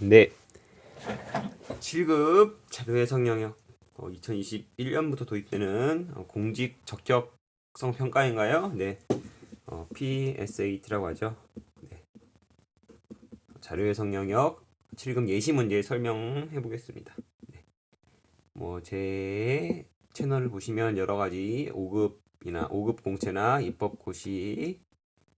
네. 7급 자료의 성영역 어, 2021년부터 도입되는 어, 공직 적격성 평가인가요? 네. 어, PSAT라고 하죠. 네. 자료의 성영역 7급 예시 문제 설명해 보겠습니다. 네. 뭐제 채널을 보시면 여러 가지 5급이나 5급 공채나 입법 고시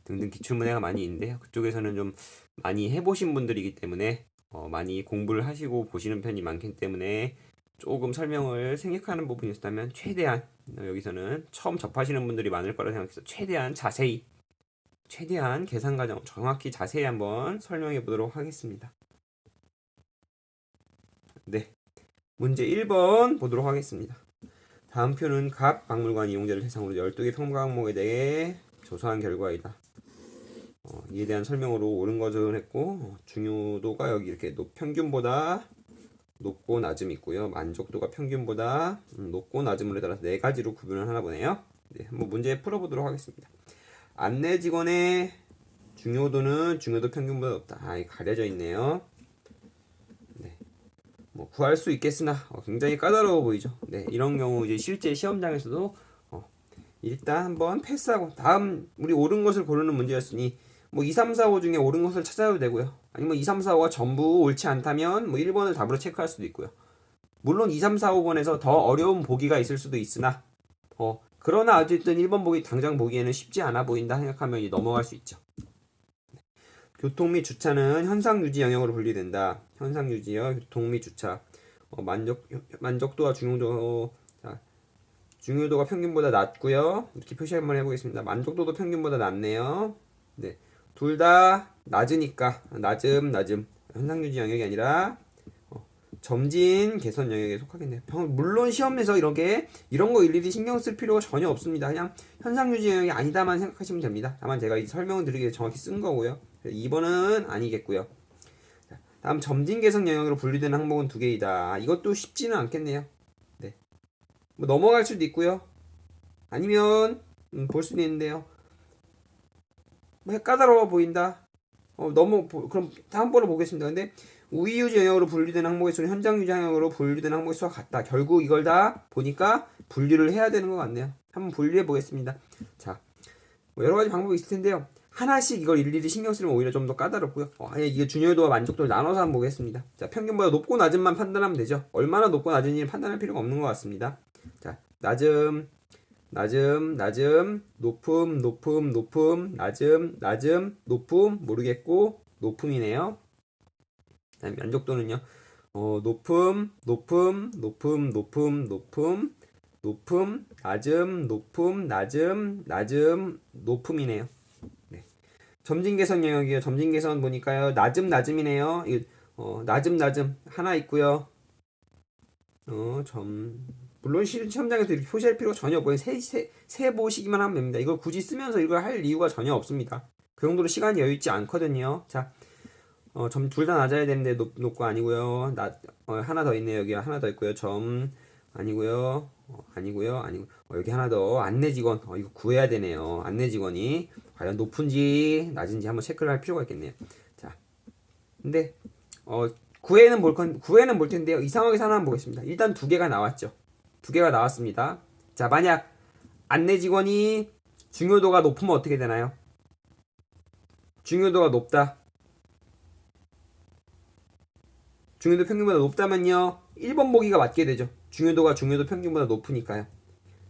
등등 기출 문제가 많이 있는데 그쪽에서는 좀 많이 해보신 분들이기 때문에 어, 많이 공부를 하시고 보시는 편이 많기 때문에 조금 설명을 생략하는 부분이 있었다면 최대한 어, 여기서는 처음 접하시는 분들이 많을 거라 생각해서 최대한 자세히 최대한 계산 과정 정확히 자세히 한번 설명해 보도록 하겠습니다. 네. 문제 1번 보도록 하겠습니다. 다음 표는 각 박물관 이용자를 대상으로 12개 평가 항목에 대해 조사한 결과이다. 어, 이에 대한 설명으로 옳은 것을 했고 어, 중요도가 여기 이렇게 높, 평균보다 높고 낮음이 있고요. 만족도가 평균보다 음, 높고 낮음으로 따라서 네 가지로 구분을 하나 보네요. 네, 한번 문제 풀어보도록 하겠습니다. 안내 직원의 중요도는 중요도 평균보다 높다. 아, 이 가려져 있네요. 네, 뭐 구할 수 있겠으나 어, 굉장히 까다로워 보이죠. 네, 이런 경우 이제 실제 시험장에서도 어, 일단 한번 패스하고 다음 우리 옳은 것을 고르는 문제였으니 뭐 2, 3, 4, 5 중에 옳은 것을 찾아도 되고요. 아니면 2, 3, 4, 5가 전부 옳지 않다면 뭐 1번을 답으로 체크할 수도 있고요. 물론 2, 3, 4, 5번에서 더 어려운 보기가 있을 수도 있으나 어 그러나 어쨌든 1번 보기 당장 보기에는 쉽지 않아 보인다 생각하면 넘어갈 수 있죠. 교통 및 주차는 현상 유지 영역으로 분리된다. 현상 유지요. 교통 및 주차. 어, 만족 만족도와 중요도 자, 중요도가 평균보다 낮고요. 이렇게 표시 한번 해보겠습니다. 만족도도 평균보다 낮네요. 네. 둘 다 낮으니까 낮음 낮음 현상 유지 영역이 아니라 어, 점진 개선 영역에 속하겠네요. 평- 물론 시험에서 이렇게 이런 거 일일이 신경 쓸 필요가 전혀 없습니다. 그냥 현상 유지 영역이 아니다만 생각하시면 됩니다. 다만 제가 이 설명을 드리기 위해 정확히 쓴 거고요. 2번은 아니겠고요. 자, 다음 점진 개선 영역으로 분류되는 항목은 두 개이다. 이것도 쉽지는 않겠네요. 네. 뭐 넘어갈 수도 있고요. 아니면 음, 볼 수도 있는데요. 뭐 까다로워 보인다. 어, 너무 보- 그럼 다음 번을 보겠습니다. 근데 우위 유지 영역으로 분류된 항목의 수는 현장 유지 영역으로 분류된 항목의 수와 같다. 결국 이걸 다 보니까 분류를 해야 되는 것 같네요. 한번 분류해 보겠습니다. 자, 뭐 여러 가지 방법이 있을 텐데요. 하나씩 이걸 일일이 신경 쓰면 오히려 좀 더 까다롭고요. 어, 아니 이게 중요도와 만족도를 나눠서 한번 보겠습니다. 자, 평균보다 높고 낮음만 판단하면 되죠. 얼마나 높고 낮은지는 판단할 필요가 없는 것 같습니다. 자, 낮음, 낮음, 낮음, 높음, 높음, 높음, 낮음, 낮음, 높음, 모르겠고, 높음이네요. 다음 만족도는요. 어, 높음, 높음, 높음, 높음, 높음, 높음, 낮음, 높음, 낮음, 낮음, 높음이네요. 네. 점진 개선 영역이요. 점진 개선 보니까요. 낮음, 낮음이네요. 이, 어, 낮음, 낮음 하나 있고요. 어, 점 물론 시- 시험장에서 이렇게 표시할 필요가 전혀 없고요. 세, 세, 세 보시기만 하면 됩니다. 이걸 굳이 쓰면서 이걸 할 이유가 전혀 없습니다. 그 정도로 시간이 여유 있지 않거든요. 자, 어, 점 둘 다 낮아야 되는데 높, 높고 아니고요. 낮, 어, 하나 더 있네요. 여기 하나 더 있고요. 점 아니고요. 어, 아니고요. 아니고 어, 여기 하나 더 안내 직원. 어, 이거 구해야 되네요. 안내 직원이 과연 높은지 낮은지 한번 체크를 할 필요가 있겠네요. 자, 근데 어, 구에는 볼 건, 구에는 볼 텐데요. 이상하게 하나 한번 보겠습니다. 일단 두 개가 나왔죠. 두 개가 나왔습니다. 자, 만약 안내 직원이 중요도가 높으면 어떻게 되나요? 중요도가 높다. 중요도 평균보다 높다면요. 1번 보기가 맞게 되죠. 중요도가 중요도 평균보다 높으니까요.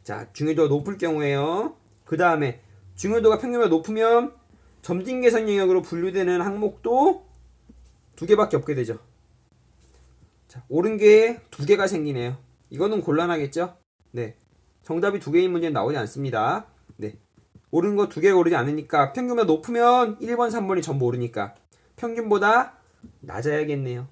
자, 중요도가 높을 경우에요. 그 다음에 중요도가 평균보다 높으면 점진 개선 영역으로 분류되는 항목도 두 개밖에 없게 되죠. 자, 옳은 게두 개가 생기네요. 이거는 곤란하겠죠? 네. 정답이 두 개인 문제는 나오지 않습니다. 네. 옳은 거두 개 고르지 않으니까 평균보다 높으면 1번, 3번이 전부 오르니까 평균보다 낮아야겠네요.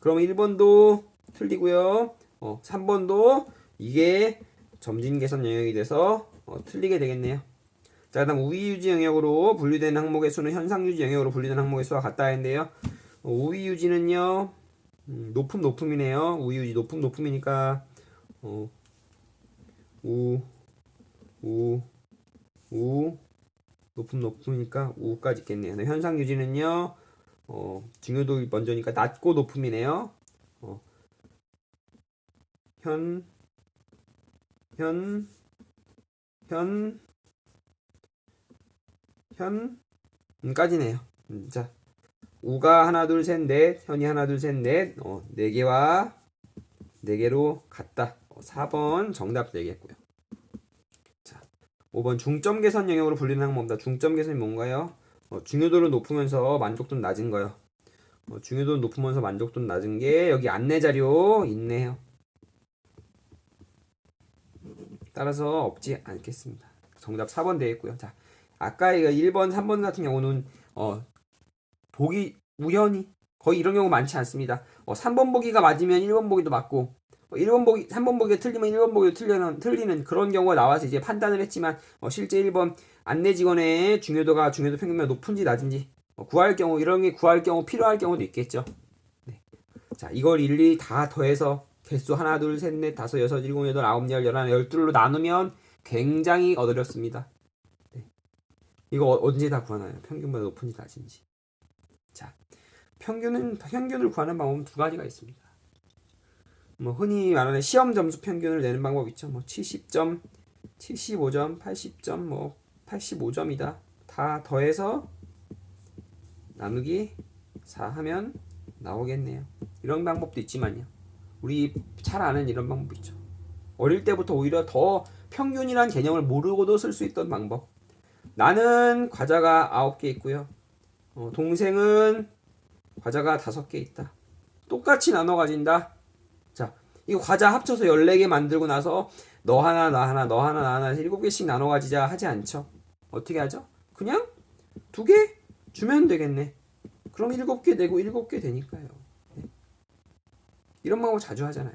그럼 1번도 틀리고요. 어, 3번도 이게 점진 개선 영역이 돼서 어, 틀리게 되겠네요. 자, 그다음 우위 유지 영역으로 분류된 항목의 수는 현상 유지 영역으로 분류된 항목의 수와 같다 했는데요. 어, 우위 유지는요. 음, 높음 높음이네요. 우위 유지 높음 높음이니까 어, 우, 우, 우, 높음 높음이니까 우까지 있겠네요. 현상 유지는요. 어, 중요도 먼저니까 낮고 높음이네요. 어, 현, 현, 현, 현 까지네요. 음, 자, 우가 하나 둘 셋 넷, 현이 하나 둘 셋 넷, 어, 네 개와 네 개로 같다. 어, 4번 정답 되겠고요. 자, 5번 중점 개선 영역으로 불리는 항목입니다. 중점 개선이 뭔가요? 어, 중요도를 높으면서 만족도는 낮은 거요. 어, 중요도는 높으면서 만족도는 낮은 게 여기 안내 자료 있네요. 따라서 없지 않겠습니다. 정답 4번 되겠고요. 자, 아까 이거 1번, 3번 같은 경우는 어, 보기 우연히 거의 이런 경우 많지 않습니다. 어, 3번 보기가 맞으면 1번 보기도 맞고 어, 1번 보기, 3번 보기가 틀리면 1번 보기도 틀리는, 틀리는 그런 경우가 나와서 이제 판단을 했지만 어, 실제 1번 안내 직원의 중요도가 중요도 평균보다 높은지 낮은지 어, 구할 경우 이런 게 구할 경우 필요할 경우도 있겠죠. 네. 자 이걸 일일이 다 더해서 개수 하나 둘 셋 넷 다섯 여섯 일곱 여덟 아홉 열 열하나 열둘로 나누면 굉장히 어렵습니다. 네. 이거 어- 언제 다 구하나요? 평균보다 높은지 낮은지. 자 평균은 평균을 구하는 방법은 두 가지가 있습니다. 뭐 흔히 말하는 시험 점수 평균을 내는 방법 있죠. 뭐 70점, 75점, 80점, 뭐 85점이다. 다 더해서 나누기 4 하면 나오겠네요. 이런 방법도 있지만요. 우리 잘 아는 이런 방법 있죠. 어릴 때부터 오히려 더 평균이란 개념을 모르고도 쓸 수 있던 방법. 나는 과자가 9개 있고요. 어, 동생은 과자가 5개 있다. 똑같이 나눠 가진다. 자, 이 과자 합쳐서 14개 만들고 나서 너 하나 나 하나 너 하나 나 하나 해서 7개씩 나눠 가지자 하지 않죠. 어떻게 하죠? 그냥 두 개 주면 되겠네. 그럼 일곱 개 내고 일곱 개 되니까요. 네. 이런 방법 자주 하잖아요.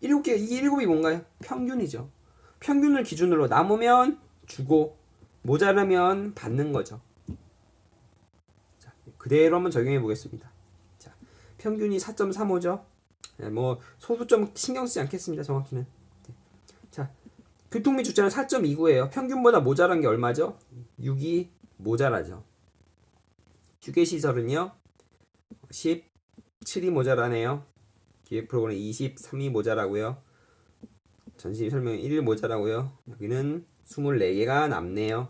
일곱 개, 이 일곱이 뭔가요? 평균이죠. 평균을 기준으로 남으면 주고 모자라면 받는 거죠. 자, 그대로 한번 적용해 보겠습니다. 자, 평균이 4.35죠. 뭐 소수점 신경 쓰지 않겠습니다. 정확히는. 네. 자, 교통 및 주차는 4.29예요. 평균보다 모자란 게 얼마죠? 6이 모자라죠. 휴게 시설은요. 17이 모자라네요. 기획 프로그램 23이 모자라고요. 전시 설명 1 모자라고요. 여기는 24개가 남네요.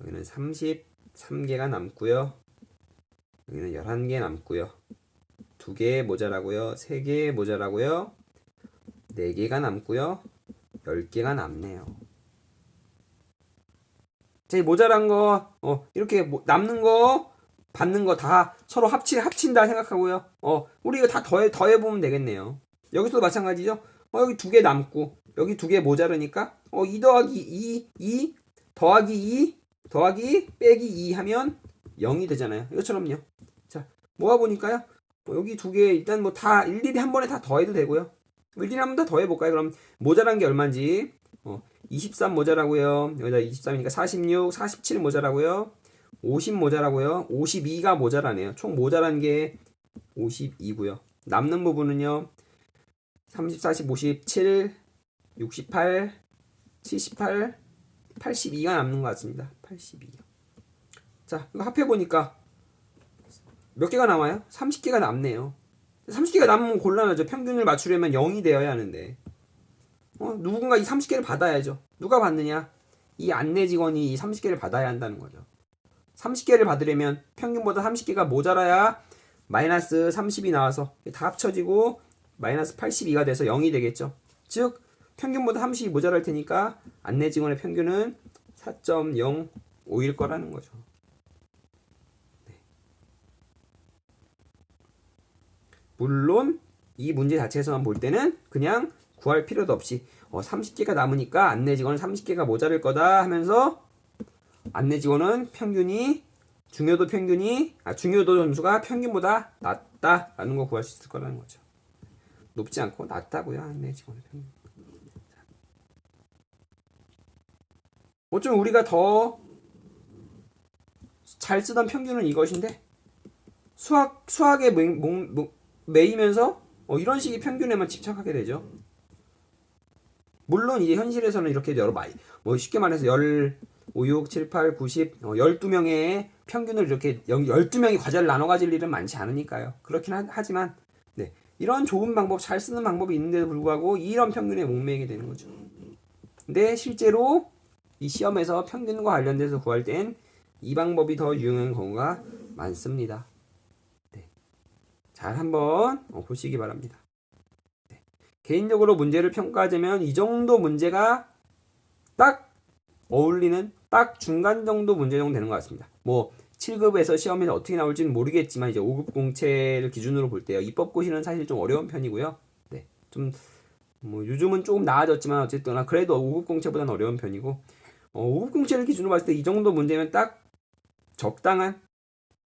여기는 33개가 남고요. 여기는 11개 남고요. 2개 모자라고요. 3개 모자라고요. 4개가 남고요. 10개가 남네요. 제 모자란 거, 어, 이렇게 뭐- 남는 거, 받는 거 다 서로 합치, 합친다 생각하고요. 어, 우리 이거 다 더해, 더해보면 되겠네요. 여기서도 마찬가지죠. 어, 여기 두 개 남고, 여기 두 개 모자르니까, 어, 2 더하기 2, 2, 더하기 2, 더하기 빼기 2 하면 0이 되잖아요. 이것처럼요. 자, 모아보니까요. 뭐 여기 두 개 일단 뭐 다 일일이 한 번에 다 더해도 되고요. 일일이 한 번 더 더해볼까요? 그럼 모자란 게 얼마인지. 어, 23 모자라고요. 여기다 23이니까 46, 47 모자라고요. 50 모자라고요. 52가 모자라네요. 총 모자란 게 52고요. 남는 부분은요. 30, 40, 57, 68, 78, 82가 남는 것 같습니다. 82요. 자, 이거 합해 보니까 몇 개가 남아요? 30개가 남네요. 30개가 남으면 곤란하죠. 평균을 맞추려면 0이 되어야 하는데. 어, 누군가 이 30개를 받아야죠. 누가 받느냐? 이 안내 직원이 이 30개를 받아야 한다는 거죠. 30개를 받으려면 평균보다 30개가 모자라야 마이너스 30이 나와서 다 합쳐지고 마이너스 82가 돼서 0이 되겠죠. 즉 평균보다 30이 모자랄 테니까 안내 직원의 평균은 4.05일 거라는 거죠. 물론 이 문제 자체에서만 볼 때는 그냥 구할 필요도 없이 어, 30개가 남으니까 안내 직원은 30개가 모자랄 거다 하면서 안내 직원은 평균이 중요도 평균이 아 중요도 점수가 평균보다 낮다라는 거 구할 수 있을 거라는 거죠. 높지 않고 낮다고요 안내 직원의 평균. 어쩌면 우리가 더 잘 쓰던 평균은 이것인데 수학 수학에 매, 목- 목- 매이면서 어, 이런 식의 평균에만 집착하게 되죠. 물론 이제 현실에서는 이렇게 여러 많이 뭐 쉽게 말해서 열 5, 6, 7, 8, 9, 10, 어, 12명의 평균을 이렇게 12명이 과제를 나눠 가질 일은 많지 않으니까요. 그렇긴 하, 하지만 네. 이런 좋은 방법, 잘 쓰는 방법이 있는데도 불구하고 이런 평균에 목매이게 되는 거죠. 근데 실제로 이 시험에서 평균과 관련돼서 구할 땐 이 방법이 더 유용한 경우가 많습니다. 네. 잘 한번 어, 보시기 바랍니다. 네. 개인적으로 문제를 평가하자면 이 정도 문제가 딱 어울리는 딱 중간 정도 문제 정도 되는 것 같습니다. 뭐 7급에서 시험에서 어떻게 나올지는 모르겠지만 이제 5급 공채를 기준으로 볼 때요. 입법고시는 사실 좀 어려운 편이고요. 네. 좀 뭐 요즘은 조금 나아졌지만 어쨌든 그래도 5급 공채보다는 어려운 편이고 어, 5급 공채를 기준으로 봤을 때 이 정도 문제면 딱 적당한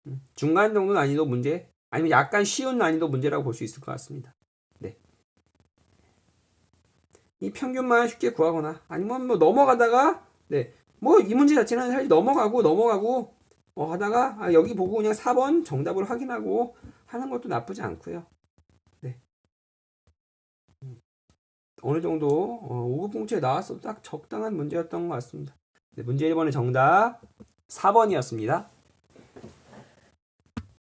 음, 중간 정도 난이도 문제 아니면 약간 쉬운 난이도 문제라고 볼 수 있을 것 같습니다. 네. 이 평균만 쉽게 구하거나 아니면 뭐 넘어가다가 네. 뭐 이 문제 자체는 사실 넘어가고 넘어가고 어, 하다가 아, 여기 보고 그냥 4번 정답을 확인하고 하는 것도 나쁘지 않고요. 네. 음. 어느 정도 어, 5급 공채에 나왔어도 딱 적당한 문제였던 것 같습니다. 네, 문제 1번의 정답 4번이었습니다.